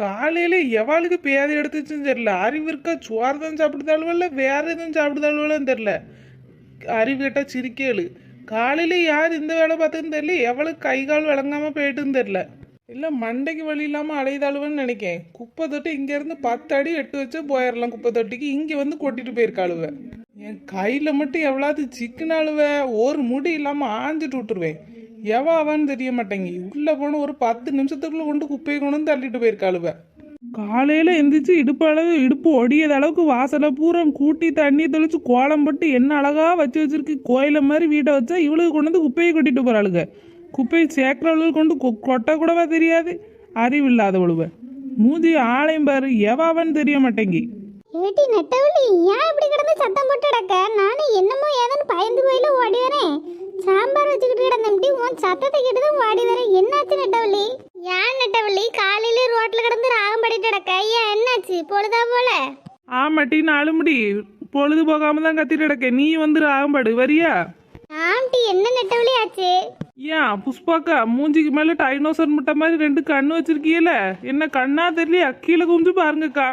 காலையில் எவாளுக்கு பேதை எடுத்துச்சுன்னு தெரில அறிவு இருக்கா? சோறு தான் சாப்பிடுதாலும் இல்லை வேற எதுவும் சாப்பிடுதாலும் தெரில அறிவு கேட்டால் சிரிக்கேளு. காலையில் யார் இந்த வேலை பார்த்துன்னு தெரியல. எவளுக்கு கை கால் விளங்காமல் போயிட்டுன்னு தெரில இல்லை மண்டைக்கு வழி இல்லாமல் அலையுதாளுவன்னு நினைக்கேன். குப்பை தொட்டி இங்கேருந்து பத்து அடி எட்டு வச்சு போயிடலாம் குப்பை தொட்டிக்கு. இங்கே வந்து கொட்டிட்டு போயிருக்காளுவ என் கையில் மட்டும் எவ்வளவு சிக்கனாளுவ ஒரு முடி இல்லாமல் ஆஞ்சிட்டு விட்டுருவேன். எவ அவன்னு தெரிய மாட்டேங்கி. உள்ளே போன ஒரு பத்து நிமிஷத்துக்குள்ளே கொண்டு குப்பையை கொண்டு வந்து தள்ளிட்டு போயிருக்காளுவ. காலையில் எந்திரிச்சு இடுப்பு அளவு இடுப்பு ஒடியத அளவுக்கு வாசலை பூரா கூட்டி தண்ணி தெளிச்சு கோலம் போட்டு என்ன அழகா வச்சு வச்சிருக்கு. கோயில மாதிரி வீட்டை வச்சா இவளுக்கு கொண்டு வந்து குப்பையை கொட்டிட்டு போறாளுங்க குப்பையை சேர்க்கிறவளுக்கு கொண்டு கொ- கொட்ட கூடவா தெரியாது. அறிவு இல்லாதவளுவ மூஞ்சி ஆளையும் பாரு எவாவன்னு தெரிய மாட்டேங்கி. ஏட்டி நெட்டவள்ளி ஏன் இப்படி கிடந்து சத்தம் போட்டு கிடக்க நானும் என்னமோ ஏதோன்னு பயந்து போயில ஓடி வரேன் சாம்பார் வச்சுக்கிட்டு கிடந்தம்டி உன் சத்தத்தை கேட்டுதான் ஓடி வரேன் என்னாச்சு நெட்டவள்ளி? ஏன் நெட்டவள்ளி காலையில ரோட்ல கிடந்து ராகம் படிட்டு கிடக்க. ஏன் என்னாச்சு? பொழுதா போல? ஆமாட்டி நாலு முடி. பொழுது போகாம தான் கத்திட்டு கிடக்க. நீ வந்து ஆகம்பாடு வரியா? ஆம்டி என்ன நெட்டவள்ளி ஆச்சு? ஏன் புஷ்பாக்கா மூஞ்சிக்கு மேல டைனோசர் முட்டை மாதிரி ரெண்டு கண்ணு வச்சிருக்கீல என்ன கண்ணா தெரியலையா? கீழே குஞ்சு பாருங்கக்கா.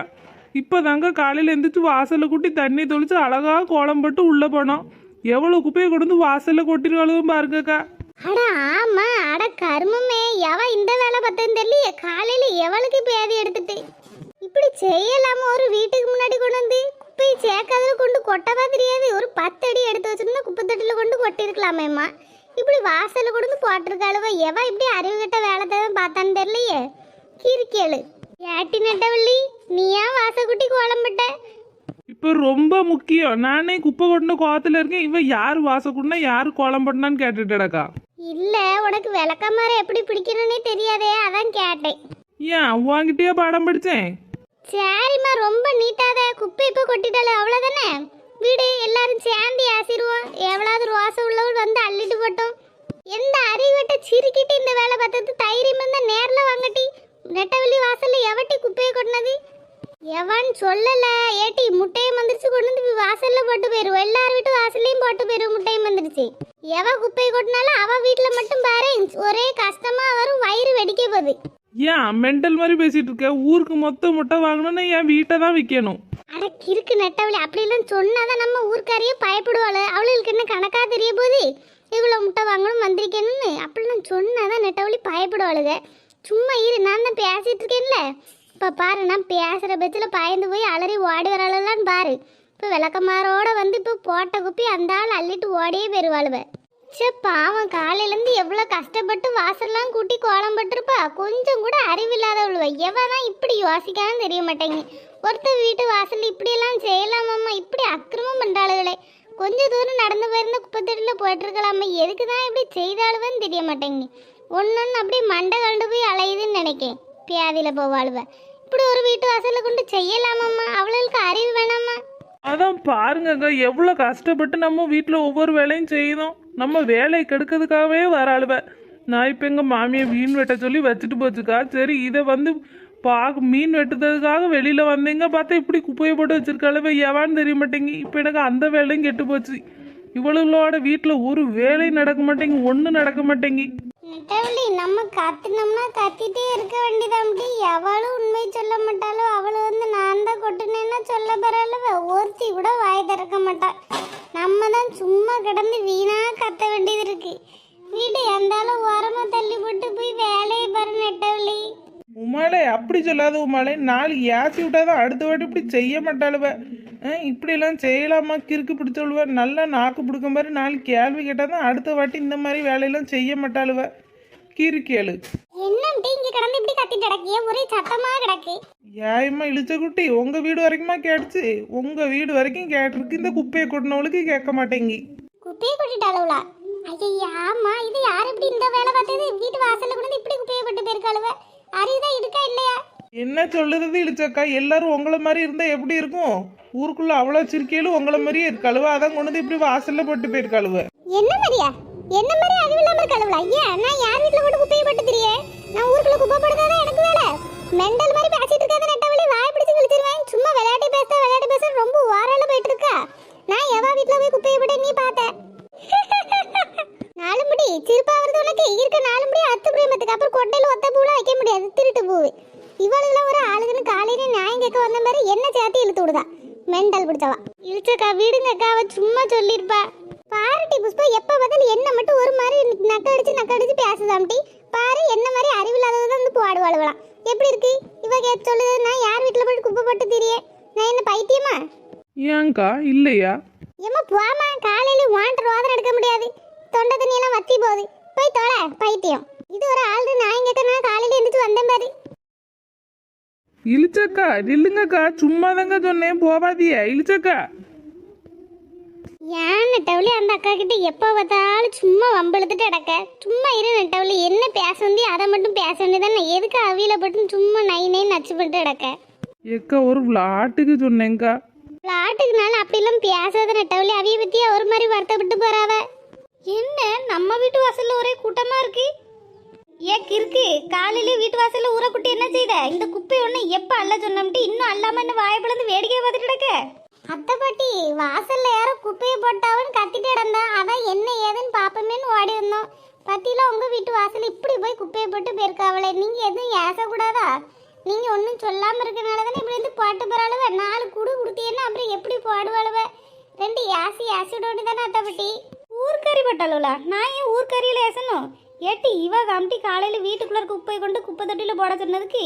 இப்போதாங்க காலையில எந்திரிச்சு வாசல்ல கூட்டி தண்ணி தொளிச்சு அழகா கோலம் போட்டு உள்ள போனோம். எவ்வளவு குப்பையை கொண்டு வந்து வாசல்ல கொட்டிருவாளும் பாருங்கக்கா அட ஆமா. அட கருமமே. எவ இந்த வேலை பார்த்தேன்னு தெரியல காலையில எவளுக்கு பேதி எடுத்துட்டு? இப்படி செய்யலாம? ஒரு வீட்டுக்கு முன்னாடி கொண்டு வந்து குப்பையை சேர்க்காதல கொண்டு கொட்டவா தெரியாது. ஒரு பத்து அடி எடுத்து வச்சிருந்தா குப்பை தொட்டில கொண்டு கொட்டிருக்கலாமேம்மா. இப்படி வாசல்ல கொண்டு வந்து போட்டிருக்காளுவ. எவ இப்படி அறிவு கட்ட வேலை தேவை பார்த்தான்னு தெரியலையே. கிறுக்கேளு. ஏட்டி நட்டவள்ளி நீ இப்போ ரொம்ப முக்கியம். நானே குப்பை கொட்டின கோவத்துல இருக்கேன். இவன் யார் வாசக்குன்னா யார் கோலம் போட்டினான்னு கேட்டுட்டடக்கா. இல்ல உனக்கு விளக்கமாற எப்படி பிடிக்கணும்னே தெரியாதே அதான் கேட்டேன். ஏன் உன்கிட்டயே பாடம் படிச்சேன்? சரிம்மா ரொம்ப நீட்டாத குப்பை இப்போ கொட்டிட்டால அவ்வளோதானே வீடு எல்லாரும் சேர்ந்து ஆசிருவோம் எவ்வளவு ரோசம் உள்ளவள் வந்து அள்ளிட்டு போட்டோம். எந்த அறிவிட்ட சிரிக்கிட்டு இந்த வேலை பார்த்தது? தைரியம் இருந்தா நேர்ல வாங்கட்டி நெட்டவெளி வாசல்ல எவட்டி குப்பையை கொட்டினது? எவன் சொல்லல? ஏட்டி முட்டையும் வந்துருச்சு கொண்டு வந்து வாசல்ல போட்டு போயிரும் எல்லார் வீட்டு வாசல்லையும் போட்டு போயிரும் முட்டையும் வந்துருச்சு எவ குப்பையை கொட்டினாலும் அவ வீட்டுல மட்டும் பாரு. ஒரே கஷ்டமா வரும் வயிறு வெடிக்க போகுது. ஏன் மெண்டல் மாதிரி பேசிட்டு இருக்க? ஊருக்கு மொத்த முட்டை வாங்கணும்னா என் வீட்டை தான் விற்கணும் அட கிறுக்கு நெட்டவழி அப்படிலாம் சொன்னாதான் நம்ம ஊர்க்காரியே பயப்படுவாள். அவளுக்கு என்ன கணக்கா தெரிய போகுது? இவ்வளோ முட்டை வாங்கணும் வந்திருக்கேன்னு. அப்படிலாம் சொன்னாதான் நெட்டவழி பயப்படுவாளுங்க சும்மா இரு நான் தான் பேசிட்டு இருக்கேன்ல. இப்போ பாரு நான் பேசுகிற பட்சத்தில் பயந்து போய் அலறி ஓடி வரலான்னு பாரு. இப்போ விளக்கமாரோட வந்து இப்போ போட்ட குப்பி அந்த ஆள் அள்ளிட்டு ஓடியே பெறுவாளுவை சே பாவம் காலையிலேருந்து எவ்வளோ கஷ்டப்பட்டு வாசல்லாம் கூட்டி கோலம் போட்டிருப்பா. கொஞ்சம் கூட அறிவில்லாதவளுவ. எவன் தான் இப்படி யோசிக்கான்னு தெரிய மாட்டேங்க ஒருத்தர் வீட்டு வாசல் இப்படியெல்லாம் செய்யலாமாம்மா? இப்படி அக்கிரமம் பண்ணுறாளுகளே கொஞ்ச தூரம் நடந்து போயிருந்த குப்பத்தட்டில் போயிட்டுருக்கலாமா. எதுக்கு தான் இப்படி செய்தாளுவன்னு தெரிய மாட்டேங்க ஒன்று அப்படியே மண்டை கண்டு போய் அலையுதுன்னு நினைக்கேன் பியாதியில் போவாளுவ இப்படி ஒரு வீட்டு வாசலில் கொண்டு செய்யலாமாம்மா? அவளுக்கு அறிவு வேணாமா அதான் பாருங்கங்க எவ்வளோ கஷ்டப்பட்டு நம்ம வீட்டில் ஒவ்வொரு வேலையும் செய்தோம். நம்ம வேலை கெடுக்கிறதுக்காகவே வராளுவ. நான் இப்போ எங்கள் மாமியை மீன் வெட்ட சொல்லி வச்சுட்டு போச்சுக்கா. சரி இதை வந்து பாக்கு மீன் வெட்டுறதுக்காக வெளியில் வந்தீங்க பார்த்தா இப்படி குப்பையை போட்டு வச்சிருக்காளுவ. எவான்னு தெரிய மாட்டேங்கி. இப்போ எனக்கு அந்த வேலையும் கெட்டு போச்சு. இவ்வளோ வீட்டில் ஒரு வேலையும் நடக்க மாட்டேங்கி ஒன்றும் நடக்க மாட்டேங்கி. நெட்டவள்ளி நம்ம கத்துனோம்னா கத்திட்டே இருக்க வேண்டியதாம்டி எவளும் உண்மை சொல்ல மாட்டாளோ அவளை வந்து நான் தான் கொட்டுனேன்னா சொல்ல பரவாயில்ல ஒருத்தி கூட வாய் திறக்க மாட்டா. நம்ம தான் சும்மா கிடந்து வீணா கத்த வேண்டியது இருக்கு. வீடு எந்தாலும் ஓரமா தள்ளி போட்டு போய் வேலையை பாரு நெட்டவள்ளி. உமாலே அப்படி சொல்லாத உமாலே நாலு ஏசி விட்டாதான் அடுத்த வாட்டி இப்படி செய்ய மாட்டாளுவ. இப்படிலாம் செய்யலாமா? கிறுக்கு பிடிச்சவளுவ நல்லா நாக்கு பிடிக்க மாதிரி நாலு கேள்வி கேட்டால் தான் அடுத்த வாட்டி இந்த மாதிரி வேலையெல்லாம் செய்ய மாட்டாளுவ. கிறுக்கேளு என்னம்டி இங்க கிடந்து இப்படி கத்திட்டு கிடக்கிய ஒரே சத்தமா கிடக்கு? ஏயம்மா இழிச்ச குட்டி உங்க வீடு வரைக்குமா கேட்டுச்சு? உங்க வீடு வரைக்கும் கேட்டிருக்கு இந்த குப்பையை கொட்டினவளுக்கு கேட்க மாட்டேங்கி. குப்பையை கொட்டிட்டாளுவலா ஐயா ஆமா இது யார் இப்படி இந்த வேலை பார்த்தது? வீட்டு வாசல்ல கொண்டு இப்படி குப்பையை போட்டு போயிருக்காளுவ. அறிவுதான் இருக்கா இல்லையா? என்ன சொல்லுறது இழிச்சக்கா எல்லாரும் உங்களை மாதிரி இருந்தால் எப்படி இருக்கும்? ஊருக்குள்ள அவ்வளோ சிரிக்கையிலும் உங்களை மாதிரியே இருக்காளுவ அதான் கொண்டு வந்து இப்படி வாசல்ல போட்டு போயிருக்காளுவ என்ன மாதிரியா? என்ன மாதிரி அறிவு இல்லாம இருக்காளுவலா ஐயா நான் யார் வீட்ல கொண்டு குப்பையை போட்டு திரியே. நான் ஊருக்குள்ள குப்பை போடுறதா எனக்கு வேலை. மெண்டல் மாதிரி பேசிட்டு இருக்காத நெட்டவழி வாய் பிடிச்சு கிழிச்சிருவேன். சும்மா விளையாட்டு பேச விளையாட்டு பேச ரொம்ப ஓரால போயிட்டு இருக்கா. நான் எவா வீட்ல போய் குப்பையை போட்டு நீ பார்த்த நாலு முடி சிரிப்பா இருக்க நாலு முடி அத்து பிரேமத்துக்கு அப்புறம் கொட்டையில ஒத்த பூலாம் வைக்க முடியாது திருட்டு பூவு. இவளுக்குலாம் ஒரு கேட்க வந்த மாதிரி என்ன சேர்த்து இழுத்து விடுதா? மெண்டல் பிடிச்சவா. இழுச்சக்கா விடுங்கக்கா அவ சும்மா சொல்லிருப்பா பாருட்டி புஷ்பா எப்ப பார்த்தாலும் என்ன மட்டும் ஒரு மாதிரி நக்க அடிச்சு நக்க அடிச்சு பேசுதாம்டி பாரு என்ன மாதிரி அறிவில்லாததான் வந்து பாடுவாளுவலாம் எப்படி இருக்கு? இவ கேட்டு சொல்லுது நான் யார் வீட்டுல போய் குப்பை போட்டு திரியே? நான் என்ன பைத்தியமா? ஏன்க்கா இல்லையா? ஏம்மா போமா காலையில வாண்டர் வாதம் எடுக்க முடியாது. தொண்டை தண்ணி எல்லாம் வத்தி போகுது. போய் தொலை பைத்தியம். இது ஒரு ஆள் நான் இங்க நான் காலையில எந்திரிச்சு வந்தேன் பாரு. இழிச்சக்கா நில்லுங்கக்கா சும்மா தாங்க சொன்னேன் போவாதியா இழிச்சக்கா. ஏன் நெட்டவழி அந்த அக்கா கிட்ட எப்போ பார்த்தாலும் சும்மா வம்பெழுத்துட்டு அடக்க சும்மா இரு நெட்டவழி என்ன பேச வந்து அதை மட்டும் பேச வேண்டியதானே எதுக்கு அவியில போட்டு சும்மா நை நை நச்சு பண்ணிட்டு அடக்க எக்கா ஒரு விளாட்டுக்கு சொன்னேங்க்கா பிளாட்டுக்குனால அப்படிலாம் பேசாத நெட்டவழி அவிய பத்தியா ஒரு மாதிரி வருத்தப்பட்டு போறாவ என்ன? நம்ம வீட்டு வாசல்ல ஒரே கூட்டமா இருக்கு? ஏ இருக்கு காலையில வீட்டு வாசல்ல ஊற குட்டி என்ன செய்த? இந்த குப்பை ஒண்ணு எப்ப அள்ள சொன்னோம்ட்டு இன்னும் அல்லாம என்ன வாயை பிளந்து வேடிக்கை பார்த்துட்டு கிடக்க? அத்தை பாட்டி வாசல்ல யாரோ குப்பையை போட்டாவும் கத்திட்டு கிடந்தா அதான் என்ன ஏதுன்னு பாப்பமேன்னு ஓடி வந்தோம். பத்தியில உங்க வீட்டு வாசல்ல இப்படி போய் குப்பையை போட்டு போயிருக்காவளே நீங்க எதுவும் ஏசக்கூடாதா? நீங்க ஒன்றும் சொல்லாம இருக்கனால தானே இப்படி வந்து போட்டு போறாளுவ? நாலு குடு கொடுத்தீங்கன்னா அப்புறம் எப்படி போடுவாளுவ? ரெண்டு ஏசி ஆசிடோடு தானே அத்தை பாட்டி? ஊர்க்கறி பட்டாளுவலா நான் ஏன் ஊர்க்கறியில ஏசணும் ஏட்டி இவ கமிட்டி காலையில வீட்டுக்குள்ள இருக்க குப்பையை கொண்டு குப்பை தொட்டியில போட சொன்னதுக்கு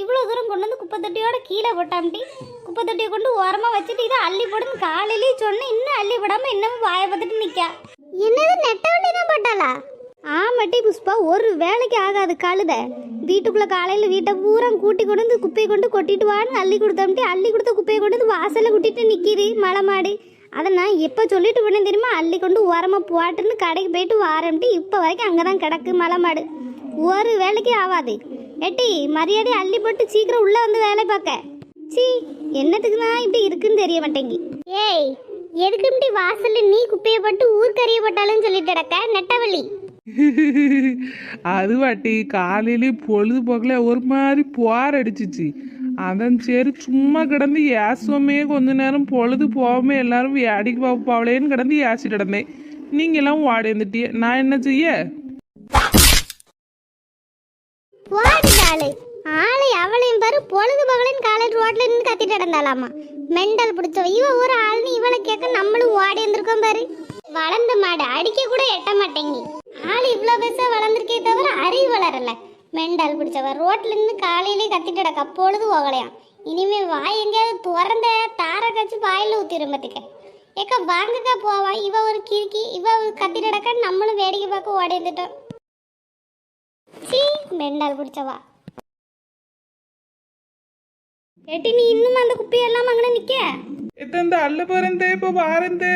இவ்வளோ தூரம் கொண்டு வந்து குப்பை தொட்டியோட கீழே போட்டாம்டி. குப்பை தொட்டியை கொண்டு ஓரமா வச்சுட்டு இதை அள்ளி போடுன்னு காலையிலேயே சொன்னேன். இன்னும் அள்ளி போடாம இன்னமும் வாயை பார்த்துட்டு நிக்கா. என்னது நெட்ட வண்டி தான் போட்டாளா? ஆமாட்டி புஷ்பா ஒரு வேலைக்கு ஆகாது கழுத வீட்டுக்குள்ள காலையில வீட்டை பூரா கூட்டி கொண்டு வந்து குப்பையை கொண்டு கொட்டிட்டு வான்னு அள்ளி கொடுத்தோம்ட்டு அள்ளி கொடுத்த குப்பையை கொண்டு வந்து வாசல்ல கூட்டிட்டு நிக்கிது மலை மாடு. அதை நான் எப்போ சொல்லிட்டு போனேன் தெரியுமா? அள்ளி கொண்டு ஓரமாக போட்டுன்னு கடைக்கு போயிட்டு வாரம்ட்டு இப்போ வரைக்கும் அங்கே தான் கிடக்கு மலை மாடு ஒரு வேலைக்கு ஆகாது ஏட்டி மரியாதை அள்ளி போட்டு சீக்கிரம் உள்ளே வந்து வேலை பார்க்க. சீ என்னத்துக்கு தான் இப்படி இருக்குன்னு தெரிய மாட்டேங்கி. ஏய் எதுக்கு இப்படி வாசல்ல நீ குப்பையை போட்டு ஊர்க்கறியை போட்டாலும் சொல்லிட்டு கிடக்க? நெட்டவள்ளி. அது வாட்டி காலையிலே பொழுதுபோக்கில் ஒரு மாதிரி போர் அடிச்சிச்சு. அதான் சரி சும்மா கிடந்து ஏசுவோமே கொஞ்ச நேரம் பொழுது போகாம எல்லாரும் வேடிக்கை பார்ப்பாவளேன்னு கிடந்து ஏசிட்டு கிடந்தேன். நீங்க எல்லாம் ஓடி வந்துட்டிய நான் என்ன செய்ய? ஆளை அவளையும் பாரு பொழுது பகலின் காலேஜ் ரோட்ல நின்று கத்திட்டு நடந்தாலாமா மெண்டல் பிடிச்சவ இவ ஒரு ஆள்னு இவளை கேட்க நம்மளும் ஓடி இருந்திருக்கோம் பாரு. வளர்ந்த மாடு அடிக்க கூட எட்ட மாட்டேங்கி ஆள் இவ்வளோ பெருசாக வளர்ந்துருக்கே தவிர அறிவு வளரலை. மெண்டல் பிடிச்சவ. ரோட்ல இருந்து காலையிலே கத்திட்டு கிடக்க. பொழுது போகலையாம் இனிமே வாய் எங்கேயாவது திறந்த தார கச்சு வாயில ஊத்திரும் பத்துக்க. ஏக்கா வாங்கக்கா போவா. இவ ஒரு கிறுக்கி. இவ கத்திட்டு கிடக்க. நம்மளும் வேடிக்கை பார்க்க ஓடி சீ மெண்டால் பிடிச்சவா. ஏட்டி நீ இன்னும் அந்த குப்பையெல்லாம் அங்கே நிற்க எத்தந்த அல்ல போறந்தே இப்போ வாரந்தே.